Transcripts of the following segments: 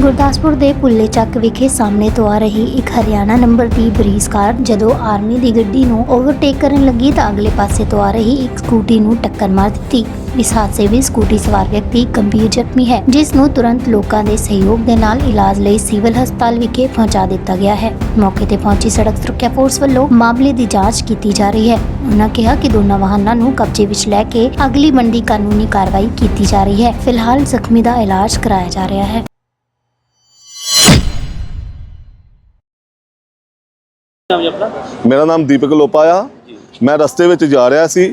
ਗੁਰਦਾਸਪੁਰ ਦੇ ਪੁੱਲੇ ਚੱਕ ਵਿਖੇ ਸਾਹਮਣੇ ਤੋਂ ਆ ਰਹੀ ਇੱਕ ਹਰਿਆਣਾ ਨੰਬਰ ਦੀ ਬਰੀਸ ਕਾਰ ਜਦੋਂ ਆਰਮੀ ਦੀ ਗੱਡੀ ਨੂੰ ਓਵਰਟੇਕ ਕਰਨ ਲੱਗੀ ਤਾਂ ਅਗਲੇ ਪਾਸੇ ਤੋਂ ਆ ਰਹੀ ਇੱਕ ਸਕੂਟੀ ਨੂੰ ਟੱਕਰ ਮਾਰ ਦਿੱਤੀ। ਇਸ ਹਾਦਸੇ ਵਿੱਚ ਸਕੂਟੀ ਸਵਾਰ ਵਿਅਕਤੀ ਗੰਭੀਰ ਜ਼ਖਮੀ ਹੈ, ਜਿਸ ਨੂੰ ਤੁਰੰਤ ਲੋਕਾਂ ਦੇ ਸਹਿਯੋਗ ਦੇ ਨਾਲ ਇਲਾਜ ਲਈ ਸਿਵਲ ਹਸਪਤਾਲ ਵਿਖੇ ਪਹੁੰਚਾ ਦਿੱਤਾ ਗਿਆ ਹੈ। ਮੌਕੇ ਤੇ ਪਹੁੰਚੀ ਸੜਕ ਸੁਰੱਖਿਆ ਫੋਰਸ ਵੱਲੋਂ ਮਾਮਲੇ ਦੀ ਜਾਂਚ ਕੀਤੀ ਜਾ ਰਹੀ ਹੈ। ਉਨ੍ਹਾਂ ਕਿਹਾ ਕਿ ਦੋਨਾਂ ਵਾਹਨਾਂ ਨੂੰ ਕਬਜ਼ੇ ਵਿੱਚ ਲੈ ਕੇ ਅਗਲੀ ਮੰਡੀ ਕਾਨੂੰਨੀ ਕਾਰਵਾਈ ਕੀਤੀ ਜਾ ਰਹੀ ਹੈ। ਫਿਲਹਾਲ ਜ਼ਖਮੀ ਦਾ ਇਲਾਜ ਕਰਾਇਆ ਜਾ ਰਿਹਾ ਹੈ। ਨਾਮ ਜੀ ਆਪਣਾ? ਮੇਰਾ ਨਾਮ ਦੀਪਕ ਲੋਪਾ ਆ। ਮੈਂ ਰਸਤੇ ਵਿੱਚ ਜਾ ਰਿਹਾ ਸੀ।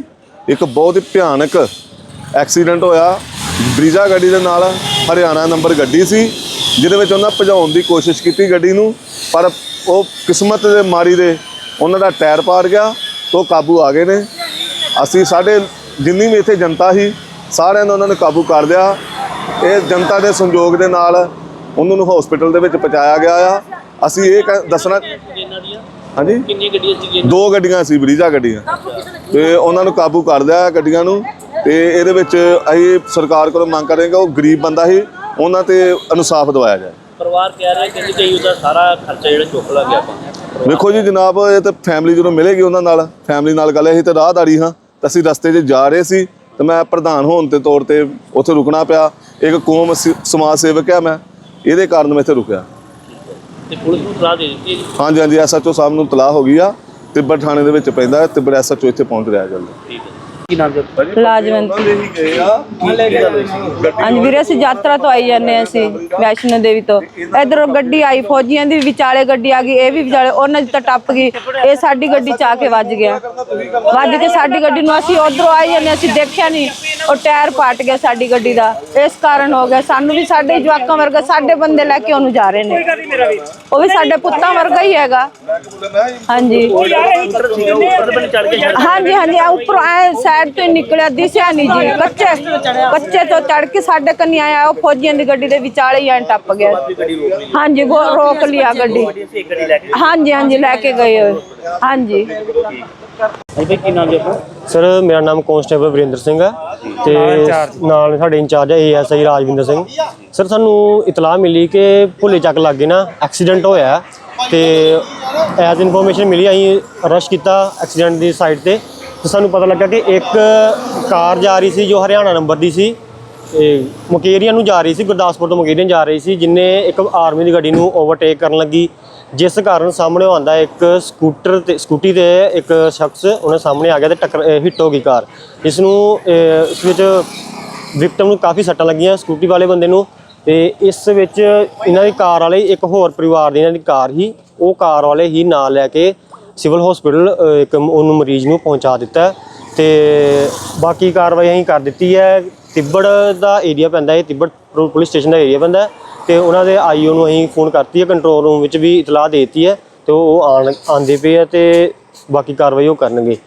ਇੱਕ ਬਹੁਤ ਹੀ ਭਿਆਨਕ ਐਕਸੀਡੈਂਟ ਹੋਇਆ। ਬਰੀਜ਼ਾ ਗੱਡੀ ਦੇ ਨਾਲ ਹਰਿਆਣਾ ਨੰਬਰ ਗੱਡੀ ਸੀ ਜਿਹਦੇ ਵਿੱਚ ਉਹਨਾਂ ਭਜਾਉਣ ਦੀ ਕੋਸ਼ਿਸ਼ ਕੀਤੀ ਗੱਡੀ ਨੂੰ ਪਰ ਉਹ ਕਿਸਮਤ ਦੇ ਮਾਰੀ ਦੇ ਉਹਨਾਂ ਦਾ ਟਾਇਰ ਪਾੜ ਗਿਆ ਤੋਂ ਕਾਬੂ ਆ ਗਏ ਨੇ। ਅਸੀਂ ਸਾਡੇ ਜਿੰਨੀ ਵੀ ਇੱਥੇ ਜਨਤਾ ਸੀ ਸਾਰਿਆਂ ਨੇ ਉਹਨਾਂ ਨੂੰ ਕਾਬੂ ਕਰ ਲਿਆ। ਇਹ ਜਨਤਾ ਦੇ ਸੰਯੋਗ ਦੇ ਨਾਲ ਉਹਨਾਂ ਨੂੰ ਹਸਪੀਟਲ ਦੇ ਵਿੱਚ ਪਹੁੰਚਾਇਆ ਗਿਆ ਆ। ਅਸੀਂ ਇਹ ਦੱਸਣਾ ਹਾਂਜੀ? ਕਿੰਨੀਆਂ ਗੱਡੀਆਂ ਸੀਗੀਆਂ? ਦੋ ਗੱਡੀਆਂ ਸੀ ਬਰੀਜਾ ਗੱਡੀਆਂ। ਤੇ ਉਹਨਾਂ ਨੂੰ ਕਾਬੂ ਕਰ ਲਿਆ ਗੱਡੀਆਂ ਨੂੰ। ਤੇ ਇਹਦੇ ਵਿੱਚ ਅਸੀਂ ਸਰਕਾਰ ਕੋਲੋਂ ਮੰਗ ਕਰਾਂਗੇ ਉਹ ਗਰੀਬ ਬੰਦਾ ਸੀ ਉਹਨਾਂ ਤੇ ਇਨਸਾਫ ਦਿਵਾਇਆ ਜਾਏ। ਪਰਿਵਾਰ ਕਹਿ ਰਿਹਾ ਕਿ ਕਿ ਉਹਦਾ ਸਾਰਾ ਖਰਚਾ ਜਿਹੜਾ ਚੁੱਕ ਲਾ ਗਿਆ ਆਪਾਂ। ਵੇਖੋ ਜੀ ਜਨਾਬ ਇਹ ਤਾਂ ਫੈਮਿਲੀ ਜਦੋਂ ਮਿਲੇਗੀ ਉਹਨਾਂ ਨਾਲ ਫੈਮਿਲੀ ਨਾਲ ਗੱਲ ਅਸੀਂ ਤੇ ਰਾਹਦਾਰੀ ਹਾਂ। ਤਾਂ ਅਸੀਂ ਰਸਤੇ 'ਚ ਜਾ ਰਹੇ ਸੀ ਤੇ ਮੈਂ ਪ੍ਰਧਾਨ ਹੋਣ ਦੇ ਤੌਰ ਤੇ ਉੱਥੇ ਰੁਕਣਾ ਪਿਆ। ਇੱਕ ਕੌਮ ਸਮਾਜ ਸੇਵਕ ਹੈ ਮੈਂ ਇਹਦੇ ਕਾਰਨ ਮੈਂ ਇੱਥੇ ਰੁਕਿਆ। ਤੇ ਪੁਲਿਸ ਨੂੰ ਸਲਾਹ ਦੇ ਦਿੱਤੀ ਹੈ ਜੀ। ਹਾਂਜੀ ਹਾਂਜੀ ਐਸਐਚਓ ਸਾਹਿਬ ਨੂੰ ਤਲਾਹ ਹੋ ਗਈ ਆ। ਤਿੱਬਤ ਥਾਣੇ ਦੇ ਵਿੱਚ ਪੈਂਦਾ ਹੈ ਤਿੱਬਤ ਐਸਐਚਓ ਇੱਥੇ ਪਹੁੰਚ ਰਿਹਾ ਜਲਦੀ। ਠੀਕ ਹੈ ਕੀ ਨਾਮ ਜੀ ਲਾਜਵੰਤ। ਹੀ ਗਏ ਆ। ਹਾਂਜੀ ਵੀਰੇ ਅਸੀਂ ਯਾਤਰਾ ਤੋਂ ਆਈ ਜਾਂਦੇ ਹਾਂ ਅਸੀਂ ਵੈਸ਼ਨੋ ਦੇਵੀ ਤੋਂ। ਇਧਰੋਂ ਗੱਡੀ ਆਈ ਫੌਜੀਆਂ ਦੀ ਵਿਚਾਲੇ ਗੱਡੀ ਆ ਗਈ ਇਹ ਵੀ ਵਿਚਾਲੇ ਉਹਨਾਂ ਦੀ ਤਾਂ ਟੱਪ ਗਈ। ਇਹ ਸਾਡੀ ਗੱਡੀ ਚ ਆ ਕੇ ਵੱਜ ਗਿਆ। ਵੱਜ ਕੇ ਸਾਡੀ ਗੱਡੀ ਨੂੰ ਅਸੀਂ ਉਧਰੋਂ ਆਈ ਜਾਂਦੇ ਅਸੀਂ ਦੇਖਿਆ ਨਹੀਂ। ਉਹ ਟਾਇਰ ਪਾਟ ਗਿਆ ਸਾਡੀ ਗੱਡੀ ਦਾ। ਇਸ ਕਾਰਨ ਹੋ ਗਿਆ। ਸਾਨੂੰ ਵੀ ਸਾਡੇ ਜਵਾਕਾਂ ਵਰਗਾ, ਸਾਡੇ ਬੰਦੇ ਲੈ ਕੇ ਉਹਨੂੰ ਜਾ ਰਹੇ ਨੇ। ਉਹ ਵੀ ਸਾਡੇ ਪੁੱਤਾਂ ਵਰਗਾ ਹੀ ਹੈਗਾ। ਹਾਂਜੀ। ਉੱਪਰ ਸੀਗਾ ਉੱਪਰ ਬਣ ਚੜ ਕੇ ਹਾਂਜੀ ਹਾਂਜੀ। ਆ ਉੱਪਰ ਆਏ ਸਾਈਡ ਤੋਂ ਹੀ ਨਿਕਲਿਆ ਦਿਸਿਆ ਨਹੀਂ ਜੀ। ਕੱਚੇ ਕੱਚੇ ਤੋਂ ਚੜ ਕੇ ਸਾਡੇ ਕੰਨੀ ਆਇਆ, ਉਹ ਫੌਜੀਆਂ ਦੀ ਗੱਡੀ ਦੇ ਵਿਚਾਲੇ ਹੀ ਐਂ ਟੱਪ ਗਿਆ। ਹਾਂਜੀ, ਗੋ- ਰੋਕ ਲਿਆ ਗੱਡੀ ਅਸੀਂ ਇੱਕ ਗੱਡੀ। ਲੈ ਕੇ ਹਾਂਜੀ ਹਾਂਜੀ, ਲੈ ਕੇ ਗਏ ਹੋਏ। ਹਾਂਜੀ। ਹਾਂਜੀ ਕੀ ਨਾਮ ਜੀ ਆਪਣਾ ਸਰ ਮੇਰਾ ਨਾਮ ਕਾਂਸਟੇਬਲ ਵਰਿੰਦਰ ਸਿੰਘ ਹੈ ਤੇ ਨਾਲ ਸਾਡੇ ਇੰਚਾਰਜ ਹੈ ਏਐਸਆਈ ਰਾਜਵਿੰਦਰ ਸਿੰਘ। ਸਰ ਸਾਨੂੰ ਇਤਲਾਹ ਮਿਲੀ ਕਿ ਭੁੱਲੇ ਚੱਕ ਲੱਗੇ ਨਾ ਐਕਸੀਡੈਂਟ ਹੋਇਆ ਤੇ ਐਜ਼ ਇਨਫੋਰਮੇਸ਼ਨ ਮਿਲੀ ਅਸੀਂ ਰਸ਼ ਕੀਤਾ ਐਕਸੀਡੈਂਟ ਦੀ ਸਾਈਡ ਤੇ ਤੇ ਸਾਨੂੰ ਪਤਾ ਲੱਗਾ ਕਿ ਇੱਕ ਕਾਰ ਜਾ ਰਹੀ ਸੀ ਜੋ ਹਰਿਆਣਾ ਨੰਬਰ ਦੀ ਸੀ। ਇਹ ਮੁਕੇਰੀਆਂ ਨੂੰ ਜਾ ਰਹੀ ਸੀ, ਗੁਰਦਾਸਪੁਰ ਤੋਂ ਮੁਕੇਰੀਆਂ ਜਾ ਰਹੀ ਸੀ, ਜਿਨੇ ਇੱਕ ਆਰਮੀ ਦੀ ਗੱਡੀ ਨੂੰ ਓਵਰਟੇਕ ਕਰਨ ਲੱਗੀ। ਜਿਸ ਕਾਰਨ ਸਾਹਮਣੇ ਆਉਂਦਾ ਇੱਕ ਸਕੂਟਰ ਤੇ, ਸਕੂਟੀ ਤੇ ਇੱਕ ਸ਼ਖਸ ਉਹਨੇ ਸਾਹਮਣੇ ਆ ਗਿਆ ਤੇ ਟੱਕਰ ਹਿੱਟ ਹੋ ਗਈ ਕਾਰ। ਇਸ ਨੂੰ ਇਸ ਵਿੱਚ ਵਿਕਟਮ ਨੂੰ ਕਾਫੀ ਸੱਟਾਂ ਲੱਗੀਆਂ ਸਕੂਟੀ ਵਾਲੇ ਬੰਦੇ ਨੂੰ ਤੇ ਇਸ ਵਿੱਚ ਇਹਨਾਂ ਦੀ ਕਾਰ ਵਾਲੇ, ਇੱਕ ਹੋਰ ਪਰਿਵਾਰ ਦੀ ਇਹਨਾਂ ਦੀ ਕਾਰ ਹੀ, ਉਹ ਕਾਰ ਵਾਲੇ ਹੀ ਨਾਲ ਲੈ ਕੇ ਸਿਵਲ ਹਸਪੀਟਲ ਇੱਕ ਉਹਨੂੰ ਮਰੀਜ਼ ਨੂੰ ਪਹੁੰਚਾ ਦਿੱਤਾ ਹੈ ਤੇ ਬਾਕੀ ਕਾਰਵਾਈ ਅਸੀਂ ਕਰ ਦਿੱਤੀ ਹੈ। ਤਿੱਬੜ ਦਾ ਏਰੀਆ ਪੈਂਦਾ ਹੈ, ਤਿੱਬੜ ਪੁਲਿਸ ਸਟੇਸ਼ਨ ਦਾ ਏਰੀਆ ਪੈਂਦਾ ਹੈ ਤੇ ਉਹਨਾਂ ਦੇ ਆਈਓ ਨੂੰ ਅਸੀਂ ਫੋਨ ਕਰਤੀ ਹੈ ਕੰਟਰੋਲ ਰੂਮ ਵਿੱਚ ਵੀ ਇਤਲਾਹ ਦੇ ਦਿੱਤੀ ਹੈ ਤੇ ਉਹ ਆਣ ਆਂਦੇ ਪਏ ਆ ਤੇ ਬਾਕੀ ਕਾਰਵਾਈ ਉਹ ਕਰਨਗੇ।